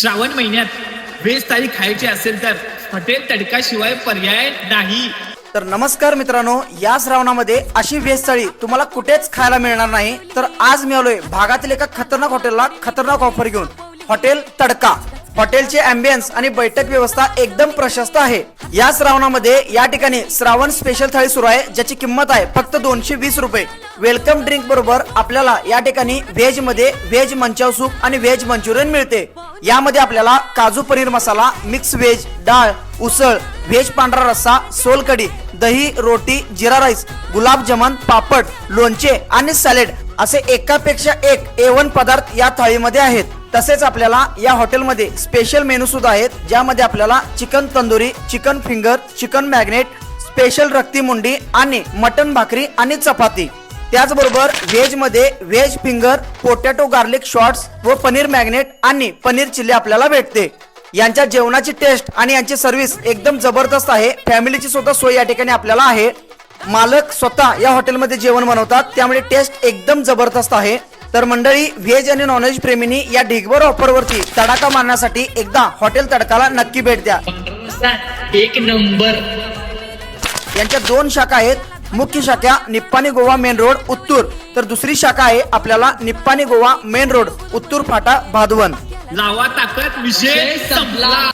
श्रावण महिन्यात व्हेज थाळी खायची असेल तर हॉटेल तडकाशिवाय पर्याय नाही. तर नमस्कार मित्रांनो या श्रावणामध्ये अशी व्हेज तुम्हाला कुठेच खायला मिळणार नाही. तर आज मी आलोय भागातील एका खतरनाक हॉटेलला खतरनाक ऑफर घेऊन. हॉटेल तडका. हॉटेलचे अँबियन्स आणि बैठक व्यवस्था एकदम प्रशस्त आहे. या श्रावणामध्ये या ठिकाणी श्रावण स्पेशल थाळी सुरू आहे ज्याची किंमत आहे फक्त दोनशे वीस रुपये. वेलकम ड्रिंक बरोबर आपल्याला या ठिकाणी व्हेजमध्ये व्हेज मंचाव सूप आणि व्हेज मंचुरियन मिळते. यामध्ये आपल्याला काजू पनीर मसाला मिक्स व्हेज डाळ उसळ व्हेज पांढरा रस्सा सोलकडी दही रोटी जिरा राईस गुलाबजामन पापड लोणचे आणि सॅलेड असे एकापेक्षा एक एवन पदार्थ या थाळीमध्ये आहेत. तसेच आपल्याला या हॉटेलमध्ये स्पेशल मेनू सुद्धा आहेत ज्यामध्ये आपल्याला chicken tandoori chicken finger chicken magnet special रक्ती मुंडी आणि मटन भाकरी आणि चपाती. त्याचबरोबर व्हेजमध्ये veg finger potato garlic shorts व पनीर मॅग्नेट आणि पनीर चिल्ली आपल्याला भेटते. यांच्या जेवणाची टेस्ट आणि यांची सर्व्हिस एकदम जबरदस्त आहे. फॅमिलीची सुद्धा सोय या ठिकाणी आपल्याला आहे. मालक स्वतः या हॉटेलमध्ये जेवण बनवतात त्यामुळे टेस्ट एकदम जबरदस्त आहे. तर मंडळी व्हेज आणि नॉनव्हेज प्रेमींनी या ढिगभर ऑफरवरती तडाखा मारण्यासाठी एकदा हॉटेल तडकाला नक्की भेट द्या. एक नंबर. यांच्या दोन शाखा आहेत. मुख्य शाखा निप्पाणी गोवा मेन रोड उत्तूर. तर दुसरी शाखा आहे आपल्याला निप्पाणी गोवा मेन रोड उत्तूर फाटा भादवन. लावा ताकद विषय संपला.